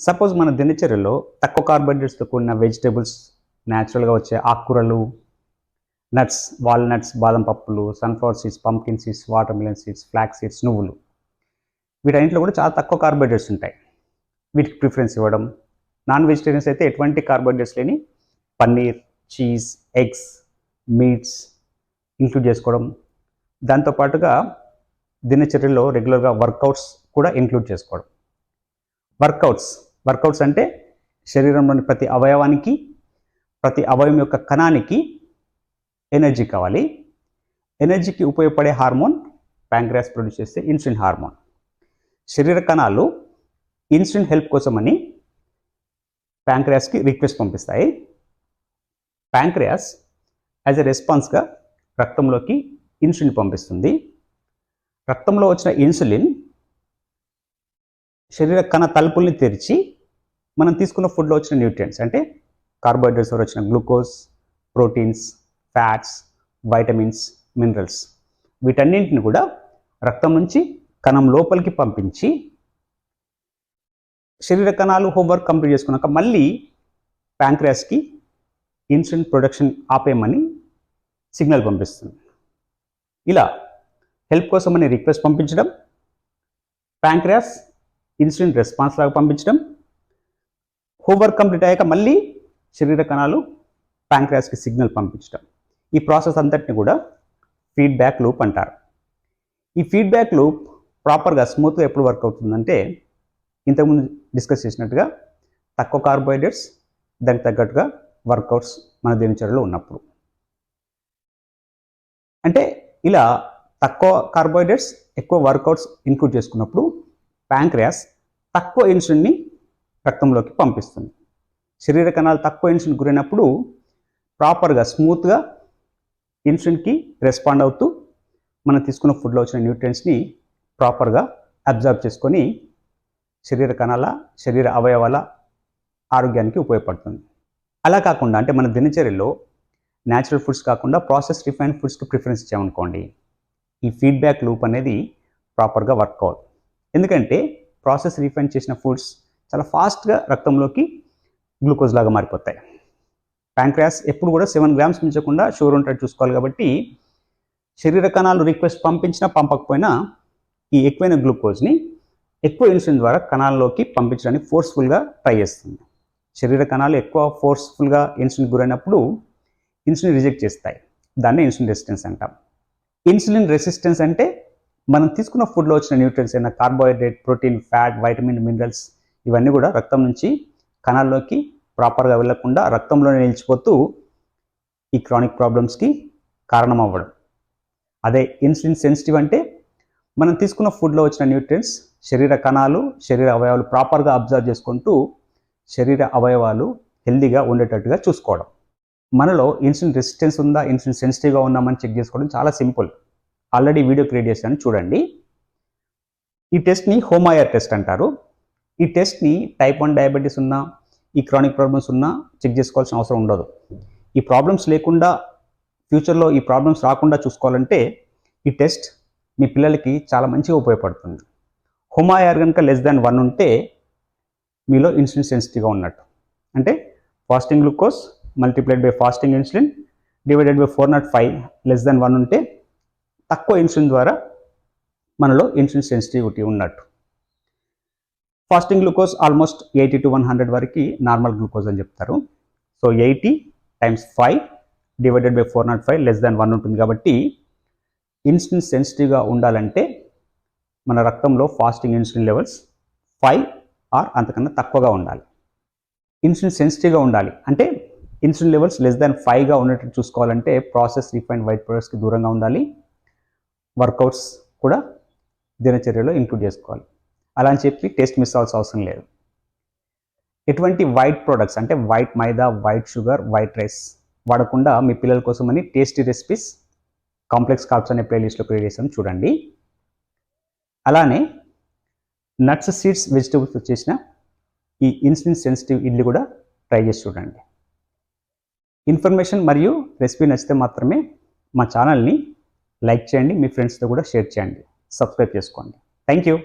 Suppose మన దినచర్యలో తక్కువ కార్బోహైడ్రేట్స్తో కూడిన వెజిటేబుల్స్ న్యాచురల్గా వచ్చే ఆకుకూరలు నట్స్ వాల్నట్స్ బాదం పప్పులు sunflower seeds pumpkin seeds watermelon seeds flax seeds నువ్వులు. వీటన్నింటిలో కూడా చాలా తక్కువ కార్బోహైడ్రేట్స్ ఉంటాయి. వీటికి ప్రిఫరెన్స్ ఇవ్వడం. నాన్ వెజిటేరియన్స్ అయితే ఎటువంటి కార్బోహైడ్రేట్స్ లేని paneer cheese eggs meats include చేసుకోవడం. దాంతోపాటుగా దినచర్యలో రెగ్యులర్గా వర్కౌట్స్ కూడా ఇంక్లూడ్ చేసుకోవడం. వర్కౌట్స్ వర్కౌట్స్ అంటే శరీరంలోని ప్రతి అవయవానికి ప్రతి అవయవం యొక్క కణానికి ఎనర్జీ కావాలి. ఎనర్జీకి ఉపయోగపడే హార్మోన్ ప్యాంక్రియాస్ ప్రొడ్యూస్ చేసే ఇన్సులిన్ హార్మోన్. శరీర కణాలు ఇన్సులిన్ హెల్ప్ కోసమని ప్యాంక్రియాస్కి రిక్వెస్ట్ పంపిస్తాయి. ప్యాంక్రియాస్ యాజ్ ఎ రెస్పాన్స్గా రక్తంలోకి ఇన్సులిన్ పంపిస్తుంది. రక్తంలో వచ్చిన ఇన్సులిన్ శరీర కణ తలుపుల్ని తెరిచి మనం తీసుకున్న ఫుడ్లో వచ్చిన న్యూట్రియంట్స్ అంటే కార్బోహైడ్రేట్స్ వచ్చిన glucose proteins fats vitamins minerals వీటన్నింటిని కూడా రక్తం నుంచి కణం లోపలికి పంపించి శరీర కణాలు హోంవర్క్ కంప్లీట్ చేసుకున్నాక మళ్ళీ ప్యాంక్రియాస్కి ఇన్సులిన్ ప్రొడక్షన్ ఆపేయమని సిగ్నల్ పంపిస్తుంది. ఇలా హెల్ప్ కోసం అని రిక్వెస్ట్ పంపించడం ప్యాంక్రియాస్ ఇన్సులిన్ రెస్పాన్స్ లాగా పంపించడం హోంవర్క్ కంప్లీట్ అయ్యాక మళ్ళీ శరీర కణాలు ప్యాంక్రాస్కి సిగ్నల్ పంపించడం ఈ ప్రాసెస్ అంతటిని కూడా ఫీడ్బ్యాక్ లూప్ అంటారు. ఈ ఫీడ్బ్యాక్ లూప్ ప్రాపర్గా స్మూత్గా ఎప్పుడు వర్క్ అవుతుందంటే ఇంతకుముందు డిస్కస్ చేసినట్టుగా తక్కువ కార్బోహైడ్రేట్స్ దానికి తగ్గట్టుగా వర్కౌట్స్ మన దినచర్యలో ఉన్నప్పుడు. అంటే ఇలా తక్కువ కార్బోహైడ్రేట్స్ ఎక్కువ వర్కౌట్స్ ఇంక్లూడ్ చేసుకున్నప్పుడు ప్యాంక్రియాస్ తక్కువ ఇన్సులిన్ని రక్తంలోకి పంపిస్తుంది. శరీర కణాలు తక్కువ ఇన్సులిన్ గురైనప్పుడు ప్రాపర్గా స్మూత్గా ఇన్సులిన్కి రెస్పాండ్ అవుతూ మనం తీసుకున్న ఫుడ్లో వచ్చిన న్యూట్రియంట్స్ని ప్రాపర్గా అబ్జర్వ్ చేసుకొని శరీర కణాల శరీర అవయవాల ఆరోగ్యానికి ఉపయోగపడుతుంది. అలా కాకుండా అంటే మన దినచర్యలో న్యాచురల్ ఫుడ్స్ కాకుండా ప్రాసెస్ రిఫైన్డ్ ఫుడ్స్కి ప్రిఫరెన్స్ ఇచ్చామనుకోండి ఈ ఫీడ్బ్యాక్ లూప్ అనేది ప్రాపర్గా వర్క్ అవ్వదు. ఎందుకంటే ప్రాసెస్ రిఫైన్ చేసిన ఫుడ్స్ చాలా ఫాస్ట్గా రక్తంలోకి గ్లూకోజ్ లాగా మారిపోతాయి. ప్యాంక్రియాస్ ఎప్పుడు కూడా సెవెన్ గ్రామ్స్ మించకుండా షుగర్ ఉంటాడు చూసుకోవాలి కాబట్టి శరీర కణాలు రిక్వెస్ట్ పంపించినా పంపకపోయినా ఈ ఎక్కువైన గ్లూకోజ్ని ఎక్కువ ఇన్సులిన్ ద్వారా కణాల్లోకి పంపించడానికి ఫోర్స్ఫుల్గా ట్రై చేస్తుంది. శరీర కణాలు ఎక్కువ ఫోర్స్ఫుల్గా ఇన్సులిన్ గురైనప్పుడు ఇన్సులిన్ రిజెక్ట్ చేస్తాయి. దాన్ని ఇన్సులిన్ రెసిస్టెన్స్ అంటాం. ఇన్సులిన్ రెసిస్టెన్స్ అంటే మనం తీసుకున్న ఫుడ్లో వచ్చిన న్యూట్రియన్స్ అయిన carbohydrate protein fat vitamin minerals ఇవన్నీ కూడా రక్తం నుంచి కణాల్లోకి ప్రాపర్గా వెళ్ళకుండా రక్తంలోనే నిలిచిపోతూ ఈ క్రానిక్ ప్రాబ్లమ్స్కి కారణం అవ్వడం అదే ఇన్సులిన్ సెన్సిటివ్ అంటే మనం తీసుకున్న ఫుడ్లో వచ్చిన న్యూట్రియన్స్ శరీర కణాలు శరీర అవయవాలు ప్రాపర్గా అబ్జర్వ్ చేసుకుంటూ శరీర అవయవాలు హెల్దీగా ఉండేటట్టుగా చూసుకోవడం. మనలో ఇన్సులిన్ రెసిస్టెన్స్ ఉందా ఇన్సులిన్ సెన్సిటివ్గా ఉన్నామని చెక్ చేసుకోవడం చాలా సింపుల్. ఆల్రెడీ వీడియో క్రియేట్ చేశాను చూడండి. ఈ టెస్ట్ని హోమాయర్ టెస్ట్ అంటారు. ఈ టెస్ట్ని టైప్ వన్ డయాబెటీస్ ఉన్నా ఈ క్రానిక్ ప్రాబ్లమ్స్ ఉన్నా చెక్ చేసుకోవాల్సిన అవసరం ఉండదు. ఈ ప్రాబ్లమ్స్ లేకుండా ఫ్యూచర్లో ఈ ప్రాబ్లమ్స్ రాకుండా చూసుకోవాలంటే ఈ టెస్ట్ మీ పిల్లలకి చాలా మంచిగా ఉపయోగపడుతుంది. హుమాయర్ కనుక లెస్ దాన్ వన్ ఉంటే మీలో ఇన్సులిన్ సెన్సిటివ్గా ఉన్నట్టు. అంటే fasting glucose multiplied by fasting insulin divided by four naught five less than one ఉంటే తక్కువ ఇన్సులిన్ ద్వారా మనలో ఇన్సులిన్ సెన్సిటివిటీ ఉన్నట్టు. Fasting glucose almost eighty to one hundred వరకు నార్మల్ గ్లూకోజ్ అని చెప్తారు. So eighty times five divided by four naught five less than one ఉంటుంది కాబట్టి ఇన్సులిన్ సెన్సిటివ్గా ఉండాలంటే మన రక్తంలో fasting insulin levels five or అంతకన్నా తక్కువగా ఉండాలి. ఇన్సులిన్ సెన్సిటివ్గా ఉండాలి. అంటే ఇన్సులిన్ లెవెల్స్ లెస్ దాన్ ఫైవ్గా ఉన్నట్టు చూసుకోవాలంటే ప్రాసెస్ రిఫైన్డ్ వైట్ ప్రొడక్ట్స్కి దూరంగా ఉండాలి. వర్కౌట్స్ కూడా దినచర్యలో ఇంక్లూడ్ చేసుకోవాలి. అలా అని చెప్పి టేస్ట్ మిస్ అవ్వాల్సిన అవసరం లేదు. ఎటువంటి వైట్ ప్రొడక్ట్స్ అంటే white maida white sugar white rice వాడకుండా మీ పిల్లల కోసమని టేస్టీ రెసిపీస్ కాంప్లెక్స్ కార్బ్స్ అనే ప్లేలిస్ట్లో క్రియేట్ చేసాం చూడండి. అలానే నట్స్ సీడ్స్ వెజిటబుల్స్ వచ్చేసిన ఈ ఇన్సులిన్ సెన్సిటివ్ ఇడ్లీ కూడా ట్రై చేసి చూడండి. ఇన్ఫర్మేషన్ మరియు రెసిపీ నచ్చితే మాత్రమే మా ఛానల్ని లైక్ చేయండి మీ ఫ్రెండ్స్తో కూడా షేర్ చేయండి. సబ్స్క్రైబ్ చేసుకోండి. Thank you.